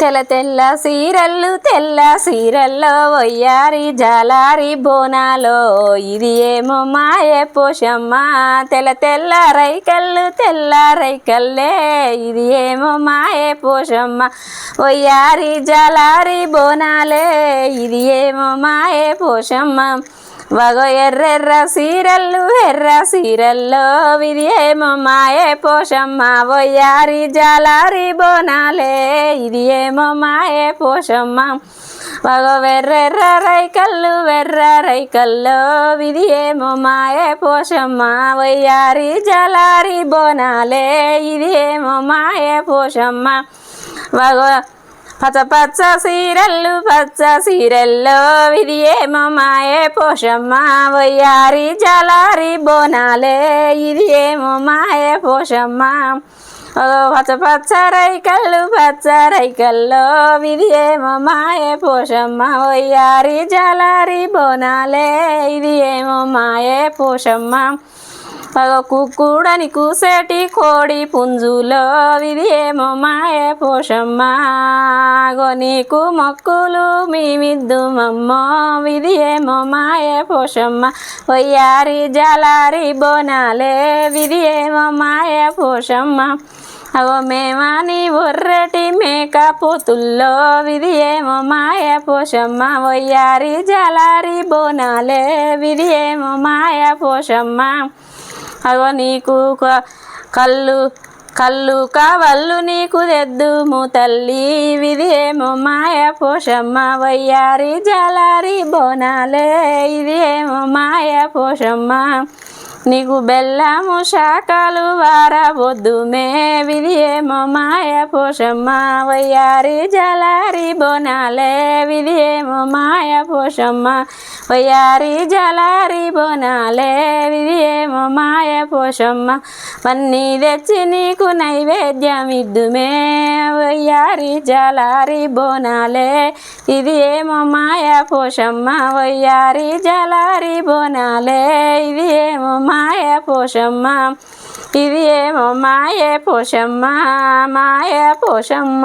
తెల్ల తెల్ల సీరల్లు తెల్ల సీరల్లో ఒయ్యారి జాలారి బోనాలో. ఇది ఏమో మాయే పోషమ్మ. తెల్ల తెల్ల రైకళ్ళు తెల్ల రైకల్లే. ఇది ఏమో మాయే పోషమ్మ. ఒయ్యారి జాలారి బోనాలే. ఇది ఏమో మాయే పోషమ్మ. వగో ఎర్రెర్ర సీరల్లు ఎర్ర సీరల్లో ఇది ఏమో మాయే పోషమ్మ వయ్యారి జాలారి బోనాలే ఇది ఏమో మాయే పోషమ్మ. వగో వెర్రెర్ర రైకల్లు వెర్ర రైకల్లో ఇది ఏమో మాయే పోషమ్మ వయ్యారి జాలారి బోనాలే ఇది ఏమో మాయే పోషమ్మ. వగో పచ్చ పచ్చ సీరల్లు పచ్చ సీరల్లో ఇది ఏమో మాయే పోషమ్మ వయ్యారి జలారి బోనాలే ఇది ఏమో మాయే పోషమ్మ. ఓ పచ్చ పచ్చ రైకల్లు పచ్చ రైకల్లో ఇది ఏమో మాయే పోషమ్మ వయ్యారి జలారి బోనాలే ఇది ఏమో మాయే పోషమ్మ. పగ కుక్కుడని కూసేటి కోడి పుంజులో ఇది ఏమో మాయే పోషమ్మా. నీకు మొక్కులు మేమిద్దు మమ్మో ఇది ఏమో మాయే పోషమ్మ. వయ్యారి జలారి బోనాలే ఇది ఏమో మాయే పోషమ్మ. అగో మేమాని ఒర్రటి మేక పోతుల్లో విధి ఏమో మాయ పోషమ్మ. వయ్యారి జలారి బోనాలే విధి ఏమో మాయ పోషమ్మ. అగో నీకు కళ్ళు కళ్ళు కావళ్ళు నీకు తెద్దుము తల్లి. విధి మాయ పోషమ్మ వయ్యారి జలారి బోనాలే. ఇదేమో మాయ పోషమ్మ నీకు బెల్లము శాఖలు వారవద్దు మేవిది ఏమో మాయ పోషమ్మ వయ్యారి జలారి బోనాలే. విధి ఏమో మాయ పోషమ్మ వయ్యారి జలారి బోనాలే విధి ఏమో మాయ పోషమ్మ. వన్నీ తెచ్చి నీకు నైవేద్యం ఇద్దుమే వయ్యారి జలారి బోనాలే ఇది ఏమో మాయ పోషమ్మ. వయ్యారి జలారి బోనాలే ఇది ఏమో మాయ పోషమ్మ. ఇది ఏమో మాయ పోషమ్మ మాయ పోషమ్మ.